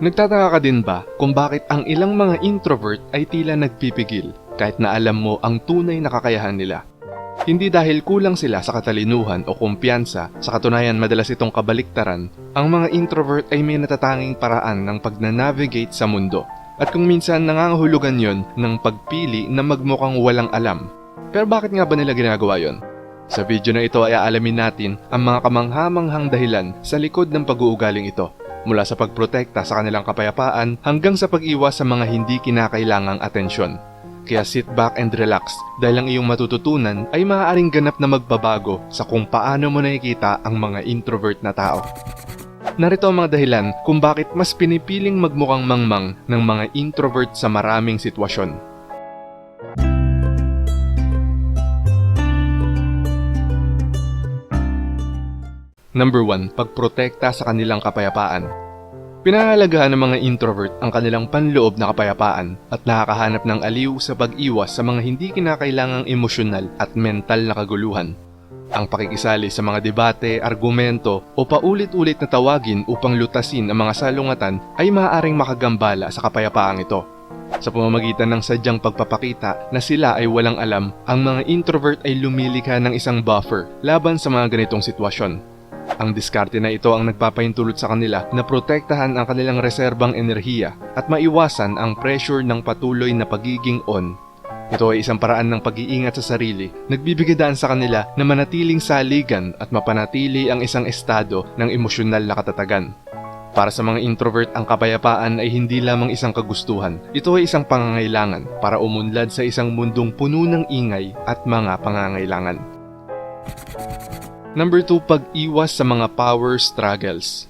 Nagtataka ka din ba kung bakit ang ilang mga introvert ay tila nagpipigil kahit na alam mo ang tunay na kakayahan nila? Hindi dahil kulang sila sa katalinuhan o kumpiyansa, sa katunayan madalas itong kabaliktaran, ang mga introvert ay may natatanging paraan ng pagnanavigate sa mundo. At kung minsan nangangahulugan yon ng pagpili na magmukhang walang alam. Pero bakit nga ba nila ginagawa yon? Sa video na ito ay aalamin natin ang mga kamanghamanghang dahilan sa likod ng pag-uugaling ito mula sa pagprotekta sa kanilang kapayapaan hanggang sa pag-iwas sa mga hindi kinakailangang atensyon. Kaya sit back and relax dahil ang iyong matututunan ay maaaring ganap na magbabago sa kung paano mo nakikita ang mga introvert na tao. Narito ang mga dahilan kung bakit mas pinipiling magmukhang mangmang ng mga introvert sa maraming sitwasyon. Number 1. Pagprotekta sa kanilang kapayapaan. Pinahalagahan ng mga introvert ang kanilang panloob na kapayapaan at nakakahanap ng aliw sa pag-iwas sa mga hindi kinakailangang emosyonal at mental na kaguluhan. Ang pakikisali sa mga debate, argumento o paulit-ulit na tawagin upang lutasin ang mga salungatan ay maaaring makagambala sa kapayapaang ito. Sa pamamagitan ng sadyang pagpapakita na sila ay walang alam, ang mga introvert ay lumilikha ng isang buffer laban sa mga ganitong sitwasyon. Ang diskarte na ito ang nagpapahintulot sa kanila na protektahan ang kanilang reserbang enerhiya at maiwasan ang pressure ng patuloy na pagiging on. Ito ay isang paraan ng pag-iingat sa sarili, nagbibigay daan sa kanila na manatiling saligan at mapanatili ang isang estado ng emosyonal na katatagan. Para sa mga introvert, ang kapayapaan ay hindi lamang isang kagustuhan. Ito ay isang pangangailangan para umunlad sa isang mundong puno ng ingay at mga pangangailangan. Number 2, pag-iwas sa mga power struggles.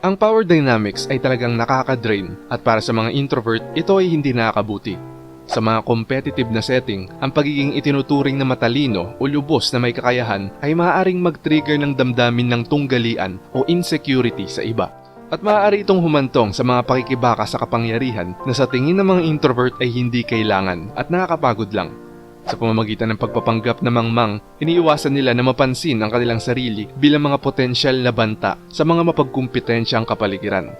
Ang power dynamics ay talagang nakaka-drain at para sa mga introvert, ito ay hindi nakakabuti. Sa mga competitive na setting, ang pagiging itinuturing na matalino o lubos na may kakayahan ay maaaring mag-trigger ng damdamin ng tunggalian o insecurity sa iba. At maaari itong humantong sa mga pakikibaka sa kapangyarihan na sa tingin ng mga introvert ay hindi kailangan at nakakapagod lang. Sa pamamagitan ng pagpapanggap na mangmang, iniiwasan nila na mapansin ang kanilang sarili bilang mga potensyal na banta sa mga mapagkumpetensyang kapaligiran.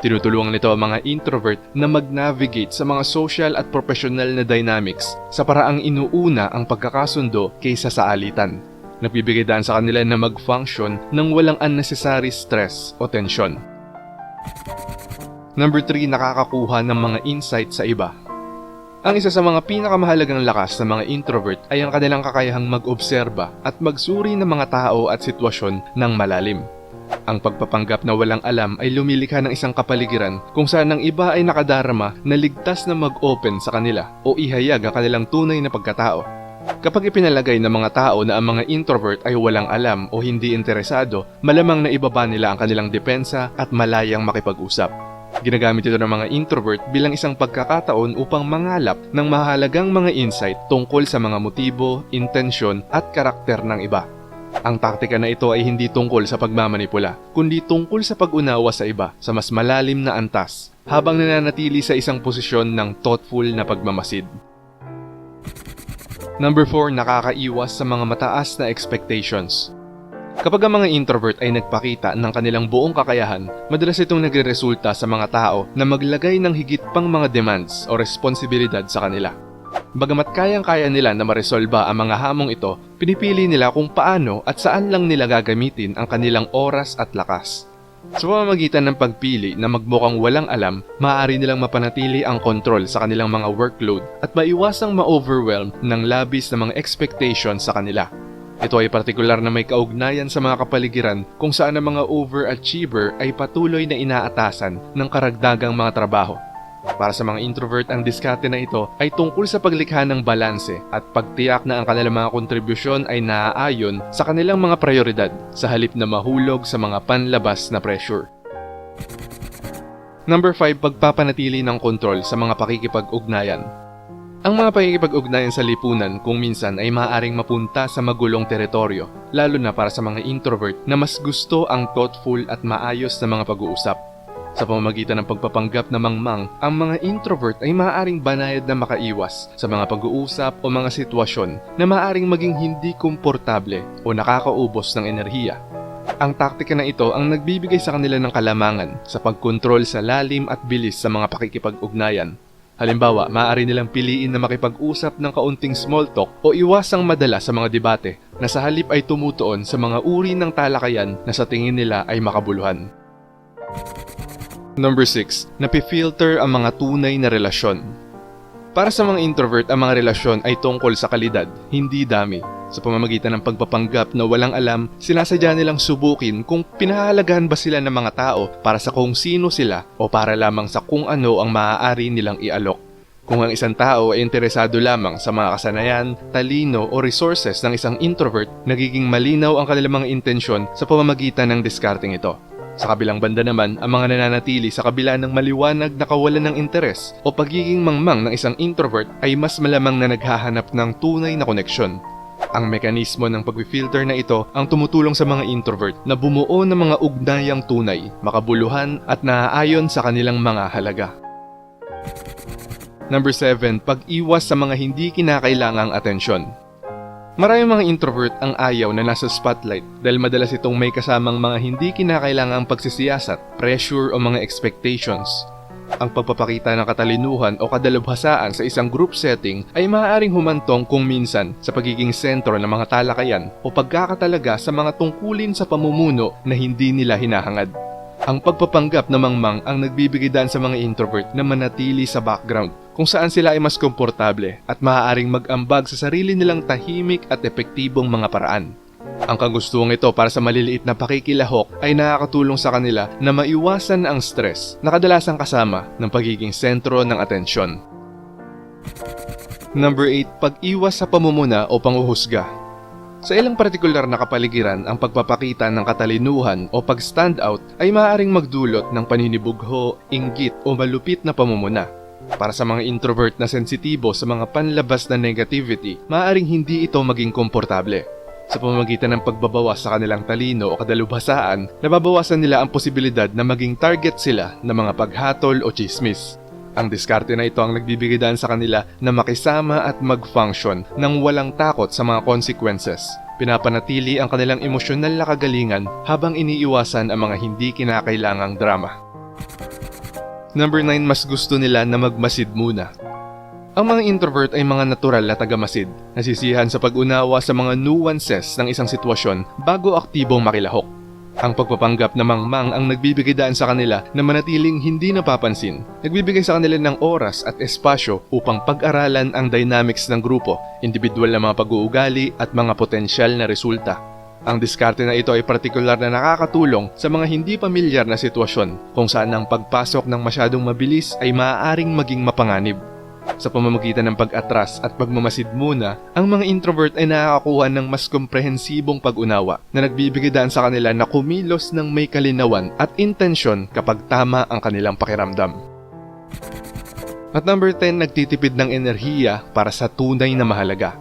Tinutulungan nito ang mga introvert na mag-navigate sa mga social at professional na dynamics sa paraang inuuna ang pagkakasundo kaysa sa alitan. Nagbibigay daan sa kanila na mag-function ng walang unnecessary stress o tensyon. Number 3, nakakakuha ng mga insight sa iba. Ang isa sa mga pinakamahalagang lakas ng mga introvert ay ang kanilang kakayahang mag-obserba at magsuri ng mga tao at sitwasyon ng malalim. Ang pagpapanggap na walang alam ay lumilikha ng isang kapaligiran kung saan ang iba ay nakadarama na ligtas na mag-open sa kanila o ihayag ang kanilang tunay na pagkatao. Kapag ipinalagay ng mga tao na ang mga introvert ay walang alam o hindi interesado, malamang na ibaba nila ang kanilang depensa at malayang makipag-usap. Ginagamit ito ng mga introvert bilang isang pagkakataon upang mangalap ng mahalagang mga insight tungkol sa mga motibo, intensyon at karakter ng iba. Ang taktika na ito ay hindi tungkol sa pagmamanipula, kundi tungkol sa pag-unawa sa iba sa mas malalim na antas habang nananatili sa isang posisyon ng thoughtful na pagmamasid. Number 4, nakakaiwas sa mga mataas na expectations. Kapag ang mga introvert ay nagpakita ng kanilang buong kakayahan, madalas itong nagre-resulta sa mga tao na maglagay ng higit pang mga demands o responsibilidad sa kanila. Bagamat kayang-kaya nila na maresolba ang mga hamong ito, pinipili nila kung paano at saan lang nila gagamitin ang kanilang oras at lakas. Sa pamamagitan ng pagpili na magmukhang walang alam, maaari nilang mapanatili ang kontrol sa kanilang mga workload at maiwasang ma-overwhelm ng labis na mga expectations sa kanila. Ito ay partikular na may kaugnayan sa mga kapaligiran kung saan ang mga overachiever ay patuloy na inaatasan ng karagdagang mga trabaho. Para sa mga introvert, ang diskarte na ito ay tungkol sa paglikha ng balanse at pagtiyak na ang kanilang mga kontribusyon ay naaayon sa kanilang mga prioridad sa halip na mahulog sa mga panlabas na pressure. Number 5, pagpapanatili ng kontrol sa mga pakikipag-ugnayan. Ang mga pakikipag-ugnayan sa lipunan kung minsan ay maaaring mapunta sa magulong teritoryo, lalo na para sa mga introvert na mas gusto ang thoughtful at maayos na mga pag-uusap. Sa pamamagitan ng pagpapanggap na mangmang, ang mga introvert ay maaaring banayad na makaiwas sa mga pag-uusap o mga sitwasyon na maaaring maging hindi komportable o nakakaubos ng enerhiya. Ang taktika na ito ang nagbibigay sa kanila ng kalamangan sa pagkontrol sa lalim at bilis sa mga pakikipag-ugnayan. Halimbawa, maaari nilang piliin na makipag-usap ng kaunting small talk o iwasang madala sa mga debate na sa halip ay tumutuon sa mga uri ng talakayan na sa tingin nila ay makabuluhan. Number 6. Napifilter ang mga tunay na relasyon. Para sa mga introvert, ang mga relasyon ay tungkol sa kalidad, hindi dami. Sa pamamagitan ng pagpapanggap na walang alam, sinasadya nilang subukin kung pinahalagahan ba sila ng mga tao para sa kung sino sila o para lamang sa kung ano ang maaari nilang ialok. Kung ang isang tao ay interesado lamang sa mga kasanayan, talino o resources ng isang introvert, nagiging malinaw ang kanilang mga intensyon sa pamamagitan ng discarding ito. Sa kabilang banda naman, ang mga nananatili sa kabila ng maliwanag na kawalan ng interes o pagiging mangmang ng isang introvert ay mas malamang na naghahanap ng tunay na koneksyon. Ang mekanismo ng pag-filter na ito ang tumutulong sa mga introvert na bumuo ng mga ugnayang tunay, makabuluhan at naaayon sa kanilang mga halaga. Number 7. Pag-iwas sa mga hindi kinakailangang atensyon. Maraming mga introvert ang ayaw na nasa spotlight dahil madalas itong may kasamang mga hindi kinakailangang pagsisiyasat, pressure o mga expectations. Ang pagpapakita ng katalinuhan o kadalubhasaan sa isang group setting ay maaaring humantong kung minsan sa pagiging sentro ng mga talakayan o pagkakatalaga sa mga tungkulin sa pamumuno na hindi nila hinahangad. Ang pagpapanggap na mangmang ang nagbibigay daan sa mga introvert na manatili sa background kung saan sila ay mas komportable at maaaring mag-ambag sa sarili nilang tahimik at epektibong mga paraan. Ang kagustuhan ito para sa maliliit na pakikilahok ay nakakatulong sa kanila na maiwasan ang stress na kadalasang kasama ng pagiging sentro ng atensyon. Number 8. Pag-iwas sa pamumuna o panguhusga. Sa ilang partikular na kapaligiran, ang pagpapakita ng katalinuhan o pag-stand out ay maaaring magdulot ng paninibugho, inggit o malupit na pamumuna. Para sa mga introvert na sensitibo sa mga panlabas na negativity, maaaring hindi ito maging komportable. Sa pamamagitan ng pagbabawas sa kanilang talino o kadalubhasaan, nababawasan nila ang posibilidad na maging target sila ng mga paghatol o chismis. Ang diskarte na ito ang nagbibigay daan sa kanila na makisama at mag-function nang walang takot sa mga consequences. Pinapanatili ang kanilang emosyonal na kagalingan habang iniiwasan ang mga hindi kinakailangang drama. Number 9, mas gusto nila na magmasid muna. Ang mga introvert ay mga natural na tagamasid, nasisihan sa pag-unawa sa mga nuances ng isang sitwasyon bago aktibong makilahok. Ang pagpapanggap na mangmang ang nagbibigay daan sa kanila na manatiling hindi napapansin. Nagbibigay sa kanila ng oras at espasyo upang pag-aralan ang dynamics ng grupo, individual na mga pag-uugali at mga potensyal na resulta. Ang diskarte na ito ay partikular na nakakatulong sa mga hindi pamilyar na sitwasyon kung saan ang pagpasok ng masyadong mabilis ay maaaring maging mapanganib. Sa pamamagitan ng pag-atras at pagmamasid muna, ang mga introvert ay nakakakuha ng mas komprehensibong pag-unawa na nagbibigay daan sa kanila na kumilos ng may kalinawan at intensyon kapag tama ang kanilang pakiramdam. At number 10, nagtitipid ng enerhiya para sa tunay na mahalaga.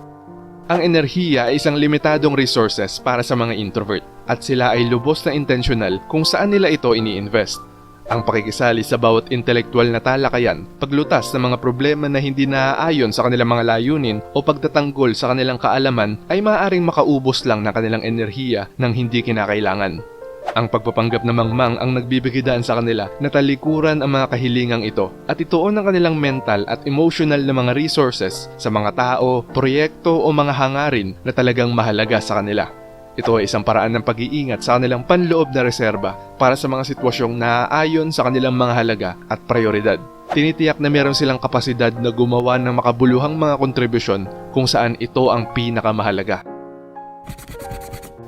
Ang enerhiya ay isang limitadong resources para sa mga introvert at sila ay lubos na intentional kung saan nila ito ini-invest. Ang pakikisali sa bawat intelektual na talakayan, paglutas ng mga problema na hindi naaayon sa kanilang mga layunin o pagtatanggol sa kanilang kaalaman ay maaaring makaubos lang ng kanilang enerhiya ng hindi kinakailangan. Ang pagpapanggap na mangmang ang nagbibigay daan sa kanila na talikuran ang mga kahilingang ito at ituon ang kanilang mental at emotional na mga resources sa mga tao, proyekto o mga hangarin na talagang mahalaga sa kanila. Ito ay isang paraan ng pag-iingat sa kanilang panloob na reserba para sa mga sitwasyong naaayon sa kanilang mga halaga at prioridad. Tinitiyak na meron silang kapasidad na gumawa ng makabuluhang mga kontribusyon kung saan ito ang pinakamahalaga.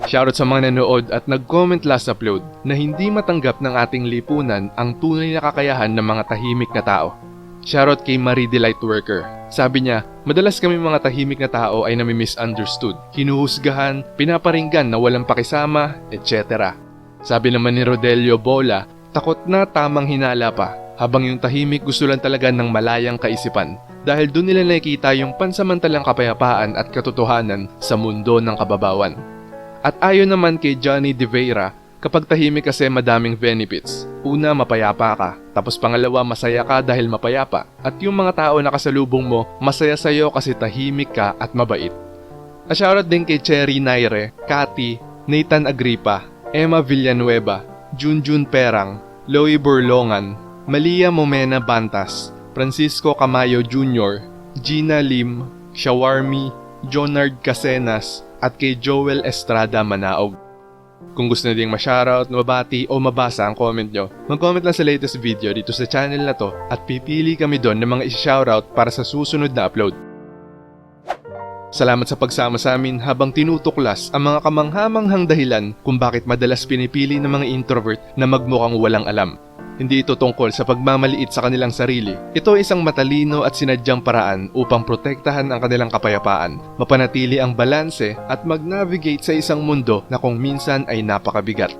Shoutout sa mga nanood at nag-comment last upload na hindi matanggap ng ating lipunan ang tunay na kakayahan ng mga tahimik na tao. Shoutout kay Marie Delight Worker. Sabi niya, madalas kami mga tahimik na tao ay nami-misunderstood, hinuhusgahan, pinaparinggan na walang pakisama, etc. Sabi naman ni Rodelio Bola, takot na tamang hinala pa, habang yung tahimik gusto lang talaga ng malayang kaisipan dahil doon nila nakikita yung pansamantalang kapayapaan at katotohanan sa mundo ng kababawan. At ayon naman kay Johnny De Vera, kapag tahimik kasi madaming benefits. Una, mapayapa ka. Tapos pangalawa, masaya ka dahil mapayapa. At yung mga tao na kasalubong mo, masaya sa'yo kasi tahimik ka at mabait. A shoutout din kay Cherry Naire, Cathy, Nathan Agripa, Emma Villanueva, Junjun Perang, Loie Borlongan, Malia Momena Bantas, Francisco Camayo Jr., Gina Lim, Shawarmi, Jonard Casenas, at kay Joel Estrada Manaog. Kung gusto na ding ma-shoutout, mabati o mabasa ang comment nyo, mag-comment lang sa latest video dito sa channel na to at pipili kami doon ng mga isi-shoutout para sa susunod na upload. Salamat sa pagsama sa amin habang tinutuklas ang mga kamanghamanghang dahilan kung bakit madalas pinipili ng mga introvert na magmukhang walang alam. Hindi ito tungkol sa pagmamaliit sa kanilang sarili. Ito ay isang matalino at sinadyang paraan upang protektahan ang kanilang kapayapaan, mapanatili ang balanse at mag-navigate sa isang mundo na kung minsan ay napakabigat.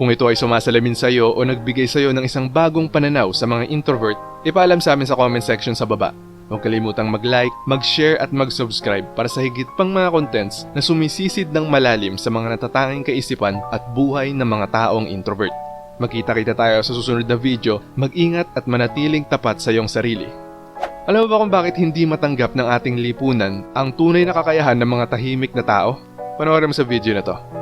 Kung ito ay sumasalamin sa iyo o nagbigay sa iyo ng isang bagong pananaw sa mga introvert, ipaalam sa amin sa comment section sa baba. Huwag kalimutang mag-like, mag-share at mag-subscribe para sa higit pang mga contents na sumisisid ng malalim sa mga natatanging kaisipan at buhay ng mga taong introvert. Magkita-kita tayo sa susunod na video, mag-ingat at manatiling tapat sa iyong sarili. Alam mo ba kung bakit hindi matanggap ng ating lipunan ang tunay na kakayahan ng mga tahimik na tao? Panoorin mo sa video na to.